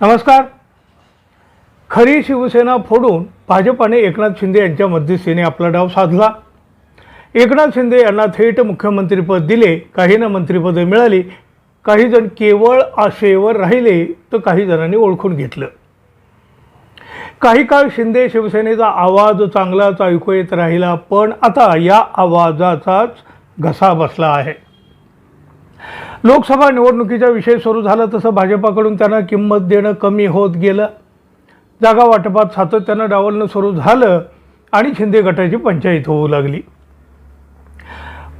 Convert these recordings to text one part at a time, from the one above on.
नमस्कार. खरी शिवसेना फोडून भाजपाने एकनाथ शिंदे यांच्या मध्यस्थीने आपला डाव साधला. एकनाथ शिंदे यांना थेट मुख्यमंत्रीपद दिले काहींना मंत्रिपदे मिळाली काही जण केवळ आशेवर राहिले तर काही जणांनी ओळखून घेतलं. काही काळ शिंदे शिवसेनेचा आवाज चांगलाच ऐकू येत राहिला पण आता या आवाजाचाच घसा बसला आहे. लोकसभा निवडणुकीचा विषय सुरू झाला तसं भाजपाकडून त्यांना किंमत देणं कमी होत गेलं. जागा वाटपात सातत्यानं डावलणं सुरू झालं आणि शिंदे गटाची पंचायत होऊ लागली.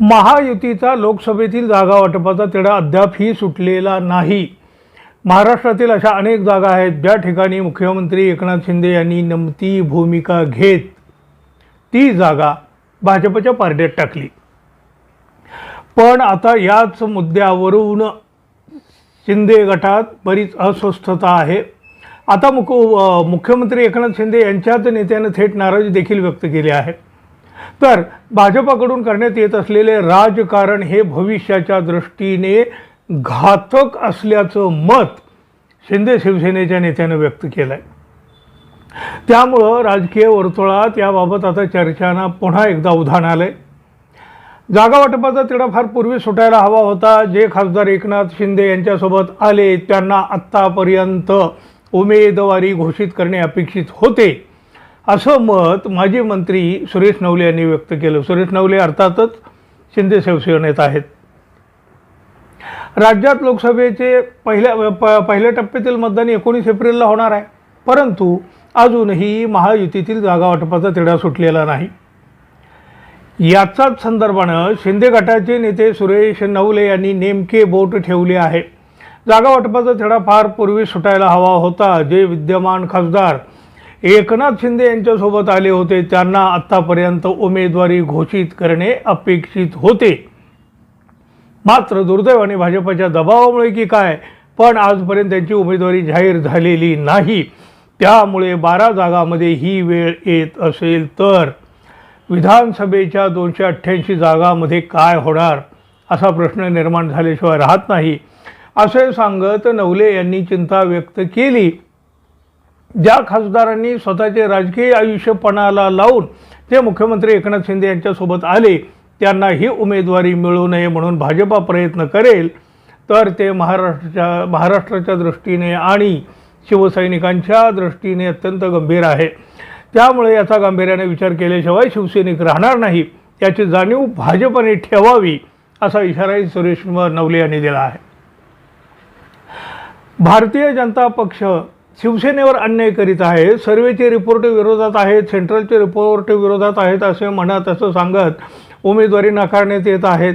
महायुतीचा लोकसभेतील जागा वाटपाचा तिढा अद्यापही सुटलेला नाही. महाराष्ट्रातील अशा अनेक जागा आहेत ज्या ठिकाणी मुख्यमंत्री एकनाथ शिंदे यांनी नमती भूमिका घेत ती जागा भाजपच्या पारड्यात टाकली. पण आता याच मुद्द्यावरून शिंदे गटात बरीच अस्वस्थता आहे. आता मुख मुख्यमंत्री एकनाथ शिंदे यांच्याच नेत्यानं थेट नाराजी देखील व्यक्त केली आहे. तर भाजपाकडून करण्यात येत असलेले राजकारण हे भविष्याच्या दृष्टीने घातक असल्याचं मत शिंदे शिवसेनेच्या नेत्यानं व्यक्त केलं आहे त्यामुळं राजकीय वर्तुळात याबाबत आता चर्चांना पुन्हा एकदा उधाण आहे जागा वाटपाचा तिढा फार पूर्वी सुटायला हवा होता. जे खासदार एकनाथ शिंदे यांच्यासोबत आले त्यांना आत्तापर्यंत उमेदवारी घोषित करणे अपेक्षित होते. असं मत माजी मंत्री सुरेश नवले यांनी व्यक्त केलं. सुरेश नवले अर्थातच शिंदे शिवसेनेत आहेत. राज्यात लोकसभेचे पहिल्या प पहिल्या टप्प्यातील मतदान एकोणीस एप्रिलला होणार आहे. परंतु अजूनही महायुतीतील जागा वाटपाचा तिढा सुटलेला नाही. याचाच संदर्भानं शिंदे गटाचे नेते सुरेश नवले यांनी नेमके बोट ठेवले आहे. जागा वाटपाचा तिढा फार पूर्वी सुटायला हवा होता. जे विद्यमान खासदार एकनाथ शिंदे यांच्यासोबत आले होते त्यांना आत्तापर्यंत उमेदवारी घोषित करणे अपेक्षित होते. मात्र दुर्दैवाने भाजपच्या दबावामुळे की काय पण आजपर्यंत त्यांची उमेदवारी जाहीर झालेली नाही. त्यामुळे बारा जागामध्ये ही वेळ येत असेल तर विधानसभेच्या दोनशे अठ्ठ्याऐंशी जागामध्ये काय होणार असा प्रश्न निर्माण झाल्याशिवाय राहत नाही. असे सांगत नवले यांनी चिंता व्यक्त केली. ज्या खासदारांनी स्वतःचे राजकीय आयुष्य पणाला लावून ते मुख्यमंत्री एकनाथ शिंदे यांच्यासोबत आले त्यांना ही उमेदवारी मिळू नये म्हणून भाजपा प्रयत्न करेल तर ते महाराष्ट्राच्या महाराष्ट्राच्या दृष्टीने आणि शिवसैनिकांच्या दृष्टीने अत्यंत गंभीर आहे. त्यामुळे याचा गांभीर्याने विचार केल्याशिवाय शिवसैनिक राहणार नाही. याची जाणीव भाजपने ठेवावी असा इशाराही सुरेश नवले यांनी दिला आहे. भारतीय जनता पक्ष शिवसेनेवर अन्याय करीत आहे. सर्वेचे रिपोर्ट विरोधात आहेत. सेंट्रलचे रिपोर्ट विरोधात आहेत असे म्हणत असं सांगत उमेदवारी नाकारण्यात येत आहेत.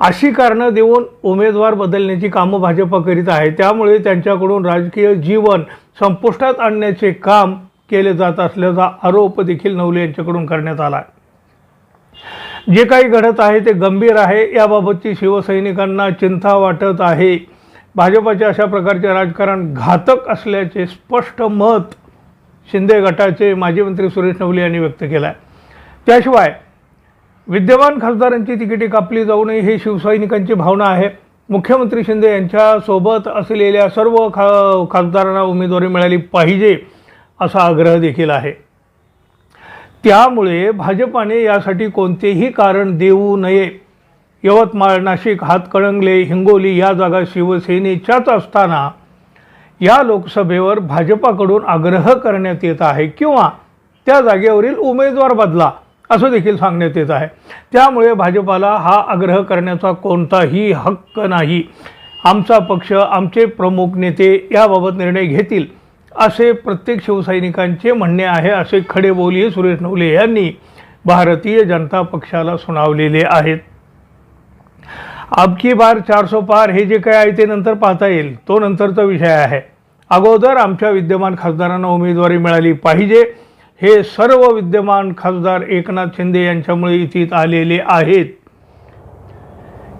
अशी कारणं देऊन उमेदवार बदलण्याची कामं भाजप करीत आहे. त्यामुळे त्यांच्याकडून राजकीय जीवन संपुष्टात आणण्याचे काम केले जात असल्याचा आरोप देखील नवले यांच्याकडून करण्यात आला जे काही घडत आहे ते गंभीर आहे. याबाबतची शिवसैनिकांना चिंता वाटत आहे. भाजपाचे अशा प्रकारचे राजकारण घातक असल्याचे स्पष्ट मत शिंदे गटाचे माजी मंत्री सुरेश नवले यांनी व्यक्त केलं आहे त्याशिवाय विद्यमान खासदारांची तिकिटे कापली जाऊ नये ही शिवसैनिकांची भावना आहे. मुख्यमंत्री शिंदे यांच्यासोबत असलेल्या सर्व खा खासदारांना उमेदवारी मिळाली पाहिजे. असा आग्रह देखील आहे. त्यामुळे भाजपाने यासाठी कोणतेही कारण देऊ नये. यवतमाळ नाशिक हातकणंगले हिंगोली या जागा शिवसेनेच्याच असताना या लोकसभेवर भाजपाकडून आग्रह करण्यात येत आहे किंवा त्या जागेवरील उमेदवार बदला असं देखील सांगण्यात येत आहे. त्यामुळे भाजपाला हा आग्रह करण्याचा कोणताही हक्क नाही. आमचा पक्ष आमचे प्रमुख नेते याबाबत निर्णय घेतील. असे प्रत्येक शिवसैनिकांचे म्हणणे आहे असे खडे खडेबोली सुरेश नवले यांनी भारतीय जनता पक्षाला सुनावलेले आहेत. अबकी बार चारसो पार हे जे काय आहे ते नंतर पाहता येईल. तो नंतरचा विषय आहे. अगोदर आमच्या विद्यमान खासदारांना उमेदवारी मिळाली पाहिजे. हे सर्व विद्यमान खासदार एकनाथ शिंदे यांच्यामुळे इथित आलेले आहेत.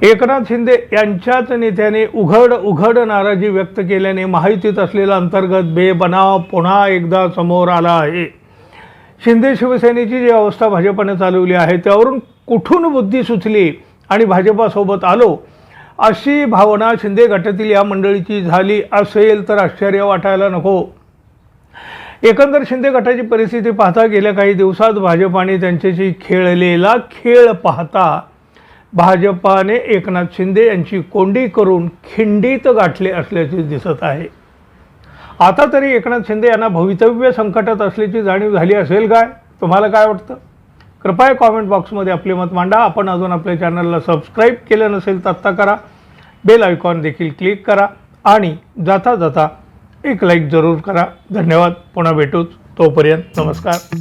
एकनाथ शिंदे यांच्याच नेत्याने उघड उघड नाराजी व्यक्त केल्याने माहितीत असलेला अंतर्गत बेबनाव पुन्हा एकदा समोर आला आहे. शिंदे शिवसेनेची जी अवस्था भाजपने चालवली आहे त्यावरून कुठून बुद्धी सुचली आणि भाजपासोबत आलो? अशी भावना शिंदे गटातील या मंडळीची झाली असेल तर आश्चर्य वाटायला नको. एकंदर शिंदे गटाची परिस्थिती पाहता गेल्या काही दिवसात भाजपाने त्यांच्याशी खेळलेला खेळ पाहता भाजपाने एकनाथ शिंदे यांची कोंडी करून खिंडीत गाठले असल्याचे दिसत आहे. आता तरी एकनाथ शिंदे यांना भवितव्य संकटात असल्याची जाणीव झाली असेल काय? तुम्हाला काय वाटतं? कृपया कॉमेंट बॉक्समध्ये आपले मत मांडा. आपण अजून आपल्या चॅनलला सबस्क्राईब केलं नसेल तर आत्ता करा. बेल आयकॉन देखील क्लिक करा आणि जाता जाता एक लाईक जरूर करा. धन्यवाद. पुन्हा भेटूच. तोपर्यंत नमस्कार.